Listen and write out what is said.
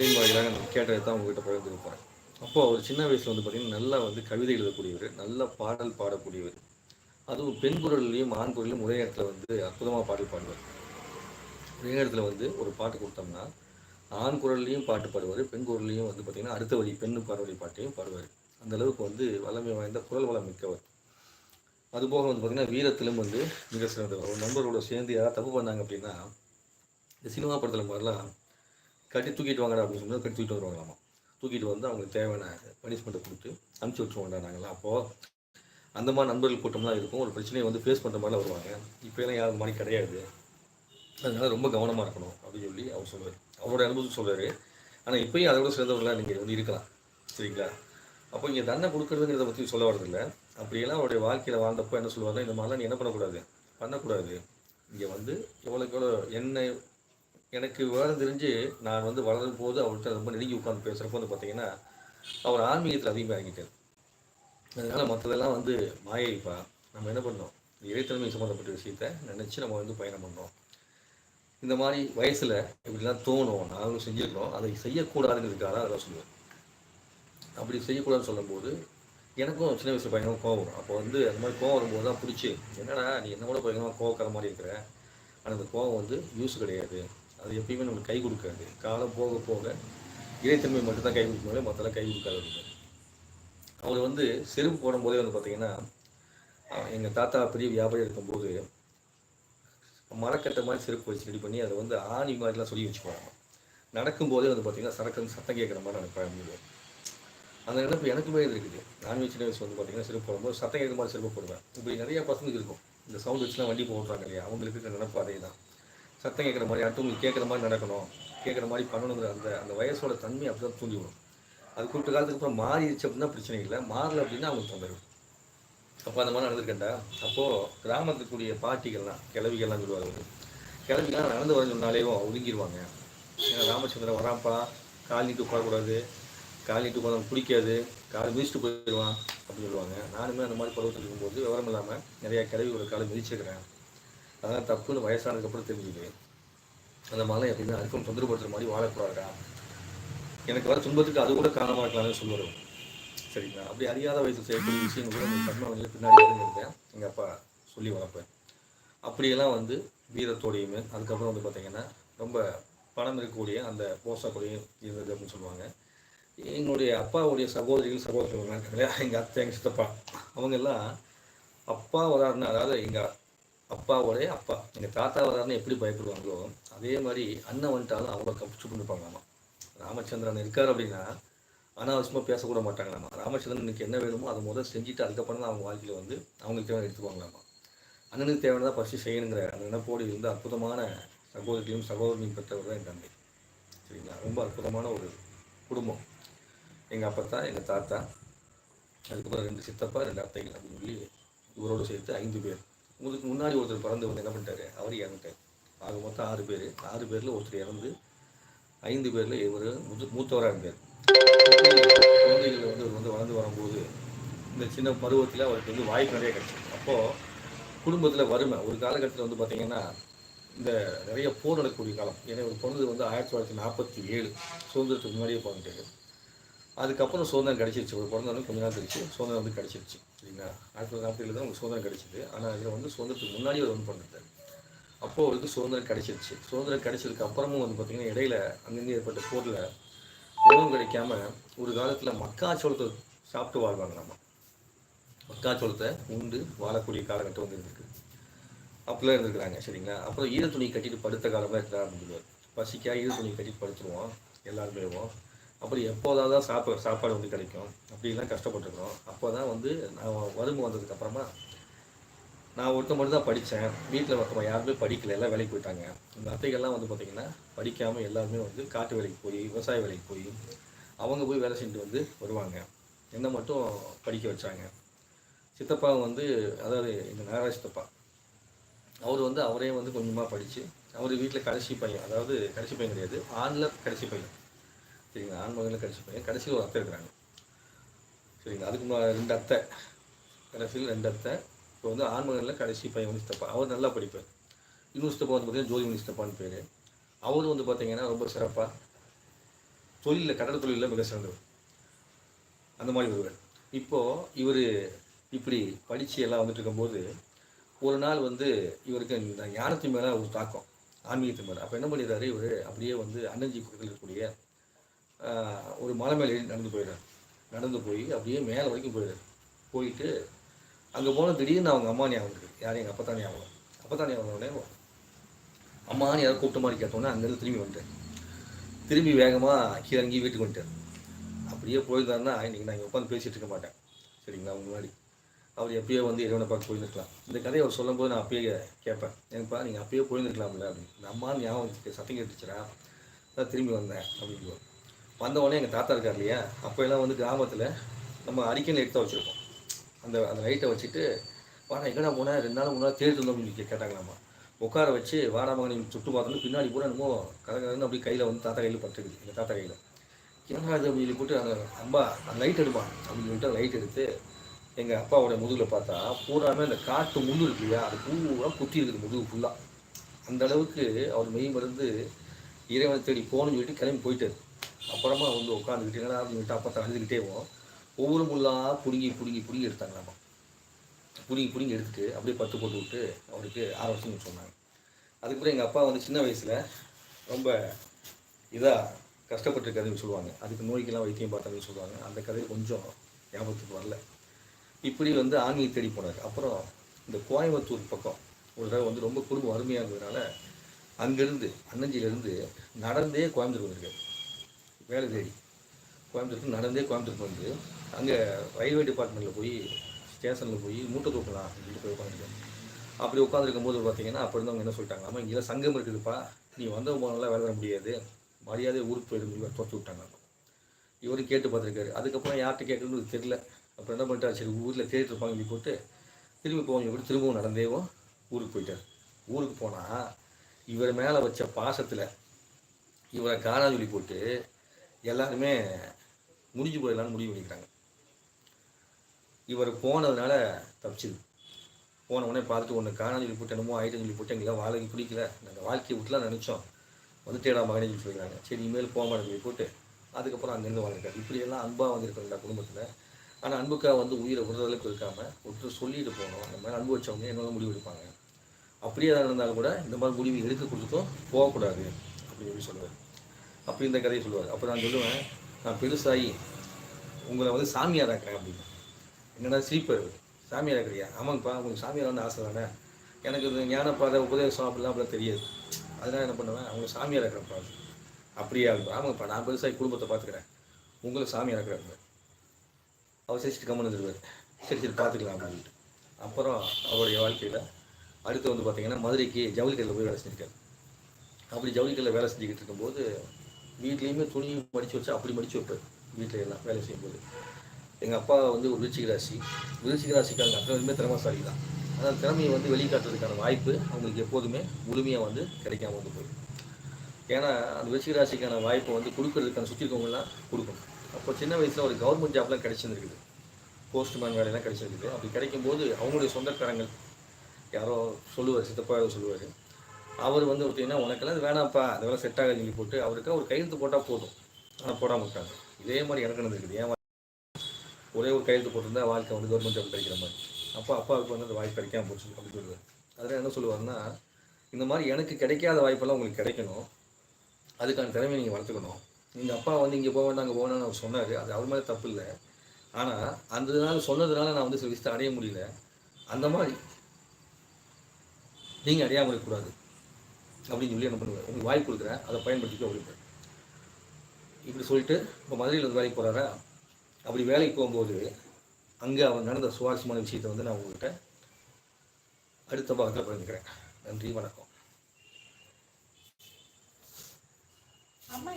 தந்தையின் வாயிலாக நான் கேட்டதை தான் உங்ககிட்ட பகிர்ந்துருப்பேன் அப்போது அவர் சின்ன வயசில் வந்து பார்த்திங்கன்னா நல்லா வந்து கவிதை எழுதக்கூடியவர் நல்ல பாடல் பாடக்கூடியவர். அதுவும் பெண் குரல்லையும் ஆண் குரல்லையும் ஒரே இடத்துல வந்து அற்புதமாக பாடல் பாடுவார். ஒரே இடத்துல வந்து ஒரு பாட்டு கொடுத்தோம்னா ஆண் குரல்லையும் பாட்டு பாடுவார் பெண் குரல்லையும் வந்து பார்த்திங்கன்னா அடுத்த வழி பெண்ணு பாடவழி பாட்டையும் பாடுவார். அந்த அளவுக்கு வந்து வல்லமை வாய்ந்த குரல் வளம் மிக்கவர். அதுபோக வந்து பார்த்திங்கன்னா வீரத்திலும் வந்து மிக சிறந்தவர். ஒரு நண்பரோட சேர்ந்து யாராவது தப்பு பண்ணாங்க அப்படின்னா இந்த சினிமா படத்தில் மாதிரிலாம் கட்டி தூக்கிட்டு வாங்கடா அப்படின்னு சொன்னால் கட்டி தூக்கிட்டு வருவாங்களாமா. தூக்கிட்டு வந்து அவங்களுக்கு தேவையான பனிஷ்மெண்ட்டை கொடுத்து அனுப்பிச்சி விட்ருவாங்கடா நாங்களாம் அப்போது அந்த மாதிரி நண்பர்கள் கூட்டம்லாம் இருக்கும். ஒரு பிரச்சனையை வந்து ஃபேஸ் பண்ணுற மாதிரிலாம் வருவாங்க. இப்போலாம் யாரும் மாதிரி கிடையாது. அதனால ரொம்ப கவனமாக இருக்கணும் அப்படின்னு சொல்லி அவர் சொல்லுவார் அவரோட அனுபவத்தை சொல்றாரு. ஆனால் இப்போயும் அதை சிறந்தவர்களாக நீங்கள் வந்து இருக்கலாம். சரிங்களா? அப்போ இங்கே தண்டனை கொடுக்குறதுங்கிறத பற்றி சொல்ல வரதில்லை அப்படியெல்லாம் அவருடைய வாழ்க்கையில் வாழ்ந்தப்போ என்ன சொல்லுவாங்க இந்த மாதிரிலாம் நீ என்ன பண்ணக்கூடாது? பண்ணக்கூடாது. இங்கே வந்து எவ்வளோக்கு எவ்வளோ என்ன எனக்கு விவரம் தெரிஞ்சு நான் வந்து வளரும் போது அவர்கிட்ட ரொம்ப நெருங்கி உட்காந்து பேசுகிறப்ப வந்து பார்த்தீங்கன்னா அவர் ஆன்மீகத்தில் அதிகமாக இறங்கிட்டார். அதனால் மற்றதெல்லாம் வந்து மாயைப்பா நம்ம என்ன பண்ணோம் இறைத்தன்மை சம்மந்தப்பட்ட விஷயத்த நினச்சி நம்ம வந்து பயணம் பண்ணோம் இந்த மாதிரி வயசில் இப்படிலாம் தோணும் நாங்களும் செஞ்சுருக்கிறோம். அதை செய்யக்கூடாதுங்கிறதுக்காக தான் அதெல்லாம் சொல்லுவேன். அப்படி செய்யக்கூடாதுன்னு சொல்லும்போது எனக்கும் சின்ன வயசு பயங்கரமாக கோவம் வரும். அப்போ வந்து அந்த மாதிரி கோவம் வரும்போது தான் பிடிச்சி என்னடா நீ என்ன கூட பயங்கரமாக கோவக்கிற மாதிரி இருக்கிற? ஆனால் அந்த கோவம் வந்து யூஸ் கிடையாது. அது எப்பயுமே நம்மளுக்கு கை கொடுக்காது. காலம் போக போக இறைத்தன்மை மட்டும்தான் கை கொடுக்கணும் மற்றெல்லாம் கை கொடுக்காது. அவர் வந்து செருப்பு போடும்போதே வந்து பார்த்தீங்கன்னா எங்கள் தாத்தா பெரிய வியாபாரி இருக்கும்போது மரக்கட்டை மாதிரி செருப்பு வச்சு ரெடி பண்ணி அதை வந்து ஆணி மாதிரிலாம் சொல்லி வச்சுக்குவாங்க. நடக்கும்போதே வந்து பார்த்தீங்கன்னா சரக்கு சத்தம் கேட்குற மாதிரி எனக்கு பழம்புது அந்த நினைப்பு எனக்குமே இருக்குது. நான் சின்ன வயசு வந்து பார்த்தீங்கன்னா செருப்பு போடும்போது சத்தம் கேட்குற மாதிரி செருப்பு போடுவேன். இப்படி நிறைய பசங்களுக்கு இருக்கும். இந்த சவுண்ட் வச்சுலாம் வண்டி போடுறாங்க இல்லையா? அவங்களுக்கு இருக்கிற நினைப்பு அதே தான் சத்தம் கேட்குற மாதிரி அடுத்தவங்களுக்கு கேட்குற மாதிரி நடக்கணும். கேட்குற மாதிரி பண்ணணுங்கிற அந்த அந்த வயசோட தன்மை அப்படி தான் தூண்டி விடும் அது குறிப்பிட்ட காலத்துக்கு அப்புறம் மாறிடுச்சு அப்படின்னா பிரச்சனை இல்லை. மாறல அப்படின்னா அவங்களுக்கு தொந்தரவு அப்போ அந்த மாதிரி நடந்திருக்கேன்டா. அப்போது கிராமத்துக்குரிய பாட்டிகள்லாம் கிளவிகள்லாம் சொல்லுவாங்க. கிளவிலாம் நடந்து வர சொன்னாலேயும் ஒதுங்கிடுவாங்க ஏன்னா ராமச்சந்திரன் வராப்பா கால் நீட்டு உட்காரக்கூடாது. கால் நீட்டு உட்காந்து பிடிக்காது. கால் மிதிச்சுட்டு போயிடுவான் அப்படின்னு சொல்லுவாங்க. நானுமே அந்த மாதிரி பருவத்தில் இருக்கும்போது விவரம் இல்லாமல் நிறையா கிளவி ஒரு காலை மிதிச்சிருக்கிறேன். அதெல்லாம் தப்புன்னு வயசானதுக்கப்புறம் தெரிஞ்சுது அந்த மாதிரிலாம் எப்படின்னா அதுக்கும் தொந்தரவுப்படுத்துற மாதிரி வாழக்கூடாதுடா. எனக்கு வர துன்பத்துக்கு அது கூட காரணமாக இருக்கலாம்னு சொல்லுவோம் சரிங்களா? அப்படி அறியாத வயசு செய்யக்கூடிய விஷயங்கள் கூட நீங்கள் பத்மாவதியில் பின்னாடி இருந்திருக்கேன் எங்கள் அப்பா சொல்லி வளர்ப்பேன் அப்படியெல்லாம் வந்து வீரத்தோடையுமே அதுக்கப்புறம் வந்து பார்த்தீங்கன்னா ரொம்ப பணம் இருக்கக்கூடிய அந்த போசக்கூடையும் இருந்தது அப்படின்னு சொல்லுவாங்க. எங்களுடைய அப்பாவுடைய சகோதரிகள் சகோதரிகள் இருக்காங்க இல்லையா? எங்கள் அத்தை எங்கள் சித்தப்பா அவங்க எல்லாம் அப்பா வராருன்னா அதாவது எங்கள் அப்பாவோடைய அப்பா. எங்கள் தாத்தா வராருன்னு எப்படி பயப்படுவாங்களோ அதே மாதிரி அண்ணன் வந்துட்டாலும் அவ்வளோ கப்பிச்சு பண்ணிருப்பாங்களாமா ராமச்சந்திரன் இருக்கார் அப்படின்னா அனாவசியமாக பேசக்கூட மாட்டாங்களாமா? ராமச்சந்திரனுக்கு என்ன வேணுமோ அதை முதல் செஞ்சுட்டு அதுக்கப்புறம் தான் அவங்க வாழ்க்கையில் வந்து அவங்களுக்கு தேவை எடுத்துக்குவாங்களாமா அண்ணனுக்கு தேவையானதாக ஃபஸ்ட்டு செய்யணுங்கிற அந்த நினைப்போடு இருந்த அற்புதமான சகோதரியும் சகோதரியும் பெற்றவர் தான் என் தம்பி. சரிங்களா? ரொம்ப அற்புதமான ஒரு குடும்பம். எங்கள் அப்பத்தா எங்கள் தாத்தா அதுக்கப்புறம் ரெண்டு சித்தப்பா ரெண்டு அத்தைகள் அப்படின்னு சொல்லி இவரோடு சேர்த்து ஐந்து பேர். உங்களுக்கு முன்னாடி ஒருத்தர் பிறந்து வந்து என்ன பண்ணிட்டாரு? அவர் இறந்துட்டார். ஆக மொத்தம் ஆறு பேர். ஆறு பேரில் ஒருத்தர் இறந்து ஐந்து பேரில் இவர் மூத்த மூத்தவராக இருந்தார். குழந்தைகள் வந்து இவர் வந்து வளர்ந்து வரும்போது இந்த சின்ன பருவத்தில் அவருக்கு வந்து வாய்ப்பு நிறைய கிடைச்சிது அப்போது குடும்பத்தில் வறுமை ஒரு காலகட்டத்தில் வந்து பார்த்தீங்கன்னா இந்த நிறைய போர் நடக்கக்கூடிய காலம். ஏன்னா இவர் பிறந்தது வந்து ஆயிரத்தி தொள்ளாயிரத்தி நாற்பத்தி ஏழு. சுதந்திரத்துக்கு முன்னாடியே பிறந்துட்டாரு. அதுக்கப்புறம் சுதந்திரம் கிடச்சிருச்சு. ஒரு பிறந்தாலும் கொஞ்ச நாள் கழிச்சு சுதந்திரம் வந்து கிடச்சிருச்சு. சரிங்களா ஆயிரத்தி தொள்ளாயிரத்தி நாற்பத்தி தான் உங்களுக்கு சுதந்திரம் கிடைச்சிது. ஆனால் அதில் வந்து சுதந்திரத்துக்கு முன்னாடி அவர் வந்து பண்ணிட்டார். அப்போது அவருக்கு சுதந்திரம் கிடைச்சிருச்சு. சுதந்திரம் கிடைச்சதுக்கு அப்புறமும் வந்து பார்த்திங்கன்னா இடையில அங்கங்கே ஏற்பட்ட போரில் உணவு கிடைக்காம ஒரு காலத்தில் மக்காச்சோளத்தை சாப்பிட்டு வாழ்வாங்க நம்ம. மக்காச்சோளத்தை உண்டு வாழக்கூடிய காலகட்டம் வந்து இருந்திருக்கு. அப்படிலாம் இருந்திருக்கிறாங்க சரிங்களா? அப்புறம் ஈர துணி கட்டிட்டு படுத்த காலமாக இருக்கிறா அப்படின்னு சொல்லுவார். பசிக்கா ஈர துணி கட்டிட்டு படுத்துருவோம் எல்லாருமே அப்படி எப்போதாவது தான் சாப்பாடு சாப்பாடு வந்து கிடைக்கும். அப்படிலாம் கஷ்டப்பட்டுருக்கோம் அப்போ தான் வந்து நான் வறுமை வந்ததுக்கு அப்புறமா நான் ஒருத்த மட்டும் தான் படித்தேன். வீட்டில் மொத்தமாக யாருமே படிக்கல. எல்லாம் வேலைக்கு போயிட்டாங்க. இந்த அத்தைகள்லாம் வந்து பார்த்திங்கன்னா படிக்காமல் எல்லாருமே வந்து காட்டு வேலைக்கு போய் விவசாய வேலைக்கு போய் அவங்க போய் வேலை செஞ்சுட்டு வந்து வருவாங்க. என்னை மட்டும் படிக்க வச்சாங்க. சித்தப்பா வந்து அதாவது எங்கள் நாராய சித்தப்பா அவர் வந்து அவரே வந்து கொஞ்சமாக படித்து அவர் வீட்டில் கடைசி பையன் அதாவது கடைசி பையன் கிடையாது ஆணில் கடைசி பையன். சரிங்களா? ஆண் கடைசி பையன். கடைசியில் ஒரு அத்தை இருக்கிறாங்க. சரிங்களா? அதுக்கு ரெண்டு அத்தை. கடைசியில் ரெண்டு அத்தை. இப்போ வந்து ஆண் மகனில் கடைசி பையன் வந்து சித்தப்பா அவர் நல்லா படிப்பார். இன்னொரு சித்தப்பா வந்து பார்த்தீங்கன்னா ஜோதிமணி சித்தப்பான்னு பேர். அவரும் வந்து பார்த்தீங்கன்னா ரொம்ப சிறப்பாக தொழிலில் கட்டட தொழிலில் மிக சிறந்தவர். அந்த மாதிரி ஒருவர். இப்போது இவர் இப்படி படித்து எல்லாம் வந்துட்டு இருக்கும்போது ஒரு நாள் வந்து இவருக்கு இந்த ஞானத்தின் மேலே ஒரு தாக்கம் ஆன்மீகத்தின் மேலே. அப்போ என்ன பண்ணிடுறாரு இவர்? அப்படியே வந்து அன்னஞ்சி பக்கத்தில் இருக்கக்கூடிய ஒரு மலை மேலே நடந்து போயிடுறாரு. நடந்து போய் அப்படியே மேலே வரைக்கும் போயிடுறாரு. போயிட்டு அங்கே போன திடீர்னு அவங்க அம்மா ஞாபகம் இருக்குது யார்? எங்கள் அப்பா தான் ஞாபகம் அப்பா தான் ஞாபகம் உடனே அம்மான்னு யாரும் கூப்பிட்ட மாதிரி கேட்டோன்னே அங்கேருந்து திரும்பி வந்துட்டேன் திரும்பி வேகமாக கீழே இறங்கி வீட்டுக்கு வந்துட்டார். அப்படியே போயிருந்தாருன்னா இன்றைக்கி நான் இங்கே உட்காந்து பேசிகிட்டு இருக்க மாட்டேன். சரிங்களா அவங்க முன்னாடி. அவர் எப்பயோ வந்து இறைவனை பார்க்க போயிருந்துருக்கலாம். இந்த கதையை அவர் சொல்லும்போது நான் அப்பயே கேட்பேன். எனக்குப்பா நீங்கள் அப்பயே போயிருந்துருக்கலாம்ல அப்படின்னு. இந்த ஞாபகம் சத்தம் கேட்டுச்சுரா நான் திரும்பி வந்தேன் அப்படின்னு வந்த உடனே எங்கள் தாத்தா இருக்கார் இல்லையா? அப்போ எல்லாம் வந்து கிராமத்தில் நம்ம அடிக்கல் எடுத்து வச்சுருப்போம். அந்த அந்த லைட்டை வச்சுட்டு வாடா எங்கடா போனால் ரெண்டு நாள் மூணு நாள் தேடி இருந்தோம் அப்படின்னு கேட்டாங்களாம்மா உட்கார வச்சு வாடா மகன் நீ சுட்டு பார்த்தோன்னு பின்னாடி கூட என்னமோ கதகதன்னு அப்படி அப்படியே கையில் வந்து தாத்தா கையில் பட்டுருக்குது எங்கள் தாத்தா கையில். என்னடா இது? அப்படின்னு போட்டு அந்த அம்பா அந்த லைட் எடுப்பான் அப்படின்னு சொல்லிட்டு லைட் எடுத்து எங்கள் அப்பாவோட முதுகில் பார்த்தா பூராமே அந்த காட்டு முள்ளு இருக்கு இல்லையா? அது பூரா குத்தி இருக்குது முதுகு ஃபுல்லாக அந்த அளவுக்கு அவர் மெய் மருந்து இறைவனை தேடி போகணும்னு சொல்லிட்டு கிளம்பி போயிட்டாரு. அப்புறமா வந்து உட்காந்துக்கிட்டீங்கன்னா என்னடா அப்போ சொல்லிட்டு போவோம். ஒவ்வொரு முள்ளாக பிடுங்கி பிடுங்கி பிடுங்கி எடுத்தாங்களாமா பிடுங்கி பிடுங்கி எடுத்துட்டு அப்படியே பத்து போட்டு விட்டு அவருக்கு ஆறு வருஷம் சொன்னாங்க. அதுக்கப்புறம் எங்கள் அப்பா வந்து சின்ன வயசில் ரொம்ப இதாக கஷ்டப்பட்டிருக்காருன்னு சொல்லுவாங்க. அதுக்கு நோய்க்கெல்லாம் வைத்தியம் பார்த்தாங்கன்னு சொல்லுவாங்க. அந்த கதை கொஞ்சம் ஞாபகத்துக்கு வரல. இப்படி வந்து ஆன்மீக தேடி போனார். அப்புறம் இந்த கோயம்புத்தூர் பக்கம் ஒரு தடவை வந்து ரொம்ப குடும்பம் அருமையாக இருந்ததுனால அங்கேருந்து அன்னஞ்சியிலேருந்து நடந்தே கோயம்புத்தூர் வந்திருக்காரு. வேலை தேடி. கோயம்புத்தூருக்கு நடந்தே கோயம்புத்தூருக்கு வந்து அங்கே ரயில்வே டிபார்ட்மெண்ட்டில் போய் ஸ்டேஷனில் போய் மூட்டை தூக்கலாம் அப்படின்னு போய் உட்காந்துருக்கேன் அப்படி உட்காந்துருக்கும் போது பார்த்தீங்கன்னா அப்படி இருந்தவங்க என்ன சொல்லிட்டாங்க? ஆமாம் இங்கே சங்கம் இருக்குதுப்பா. நீ வந்த போனெல்லாம் வேலை தர முடியாது. மரியாதை ஊருக்கு போயிடும் சொல்லி விட்டாங்க இவரும் கேட்டு பார்த்துருக்காரு. அதுக்கப்புறம் யார்கிட்ட கேட்கணும்னு தெரியல. அப்புறம் என்ன பண்ணிட்டாரு? சரி ஊரில் கேட்டு இருப்பாங்க போட்டு திரும்பி போவாங்க இப்படி திரும்பவும் நடந்தேவும் ஊருக்கு போயிட்டார். ஊருக்கு போனால் இவர் மேலே வச்ச பாசத்தில் இவரை காணாம போட்டு எல்லாருமே முடிஞ்சு போயிடலான்னு முடிவு பண்ணிக்கிறாங்க. இவர் போனதுனால தப்பிச்சுது. போன உடனே பார்த்துட்டு ஒன்று காணாமல் சொல்லி போட்டு என்னமோ ஆயிட்டு சொல்லி போட்டு எங்களாம் வாழகை பிடிக்கல. நாங்கள் வாழ்க்கையை விட்டுலாம் நினச்சோம். வந்து தேடா மகனே சொல்லி சொல்லிக்கிறாங்க. சரி இனிமேல் போக மாட்டேன் சொல்லி போட்டு அதுக்கப்புறம் அங்கேருந்து வாழ்ந்துருக்காரு இப்படியெல்லாம் அன்பாக வந்திருக்காங்க குடும்பத்தில் ஆனால் அன்புக்காக வந்து உயிரை விடுறதுக்கு இருக்காம ஒருத்தர் சொல்லிட்டு போகணும். அந்த மாதிரி அன்பு வச்சவங்க என்னெல்லாம் முடிவு எடுப்பாங்க. அப்படியே தான் இருந்தாலும் கூட இந்த மாதிரி முடிவு எடுக்க கொடுத்துட்டும் போகக்கூடாது அப்படின்னு சொல்லி சொல்லுவார். அப்படி இந்த கதையை சொல்லுவார். அப்போ நான் சொல்லுவேன் நான் பெருசாகி உங்களை வந்து சாமியார் ஆக்குறேன் அப்படின்னு. என்னடா சிரிப்பார் சாமியார் ஆக்குறியா ஆமாங்கப்பா உங்களுக்கு சாமியார் வந்து ஆசை தானே? எனக்கு இது ஞானப்பாதை உபதேசம் அப்படிலாம் அப்படிலாம் தெரியாது. அதனால் என்ன பண்ணுவேன் அவங்க சாமியார் ஆக்குறப்பா அப்படியே இருக்கும் ஆமாங்கப்பா நான் பெருசாகி குடும்பத்தை பார்த்துக்கிறேன். உங்களை சாமியார் ஆக்குறாங்க அவர் சிரிச்சிட்டு கம்மன் வந்துருவார் சரி சரி பார்த்துக்கலாம் அப்படின்ட்டு அப்புறம் அவருடைய வாழ்க்கையில் அடுத்து வந்து பார்த்தீங்கன்னா மதுரைக்கு ஜவுளிக்கடையில் போய் வேலை செஞ்சுருக்காரு. அப்படி ஜவுளிக்கடையில் வேலை செஞ்சுக்கிட்டு இருக்கும்போது வீட்லேயுமே துணி மடித்து வச்சு அப்படி மடித்து வைப்பேன். வீட்டில் எல்லாம் வேலை செய்யும்போது. எங்கள் அப்பா வந்து ஒரு விருச்சிக ராசி. விருச்சிக ராசிக்காரங்க அத்தனை திறமசாலி தான். ஆனால் திறமையை வந்து வெளிக்காட்டுறதுக்கான வாய்ப்பு அவங்களுக்கு எப்போதுமே முழுமையாக வந்து கிடைக்காம வந்து போயிடும். ஏன்னா அந்த விருச்சிக ராசிக்கான வாய்ப்பை வந்து கொடுக்கறதுக்கான சுற்றி இருக்கவங்கலாம் கொடுக்கணும். அப்போ சின்ன வயசில் ஒரு கவர்மெண்ட் ஜாப்லாம் கிடைச்சிருந்துருக்குது. போஸ்ட்மேன் வேலையெல்லாம் கிடைச்சிருக்குது அப்படி கிடைக்கும்போது அவங்களுடைய சொந்தக்காரங்கள் யாரோ சொல்லுவார் சித்தப்பா யாரோ சொல்லுவார். அவர் வந்து பார்த்தீங்கன்னா உனக்கெல்லாம் இது வேணாம்ப்பா அதெல்லாம் செட் ஆகாது நீங்கள் போட்டு அவருக்கு ஒரு கையெழுத்து போட்டால் போதும். ஆனால் போடாமல் இருக்காங்க இதே மாதிரி எனக்கு நடந்துருக்குது. ஏன் ஒரே ஒரு கையெழுத்து போட்டிருந்தா வாழ்க்கை வந்து கவர்மெண்ட் ஜாப் கிடைக்கிற மாதிரி. அப்போ அப்பாவுக்கு வந்து அந்த வாய்ப்பு கிடைக்காம போச்சு அப்படின்னு சொல்லுவார். அதில் என்ன சொல்லுவாருன்னா இந்த மாதிரி எனக்கு கிடைக்காத வாய்ப்பெல்லாம் உங்களுக்கு கிடைக்கணும். அதுக்கான திறமையை நீங்கள் வளர்த்துக்கணும். நீங்கள் அப்பா வந்து இங்கே போக வேண்டாம் அங்கே போகணும்னு அவர் சொன்னார். அது அவர் மேலே தப்பு இல்லை. ஆனால் அந்த நாள் சொன்னதுனால நான் வந்து சில விஷயத்தை அடைய முடியல. அந்த மாதிரி நீங்கள் அடையாமல் இருக்கக்கூடாது. அப்படின்னு சொல்லி என்ன பண்ணுவார் உங்களுக்கு வாய்ப்பு கொடுக்குறேன். அதை பயன்படுத்திக்க அப்படின்ட்டு இப்படி சொல்லிட்டு இப்போ மதுரையில் வந்து வேலைக்கு போகிறாரா அப்படி வேலைக்கு போகும்போது அங்கே அவன் நடந்த சுவாரஸ்யமான விஷயத்தை வந்து நான் உங்கள்கிட்ட அடுத்த பாகத்தில் பகிர்ந்துக்கிறேன். நன்றி வணக்கம். அம்மா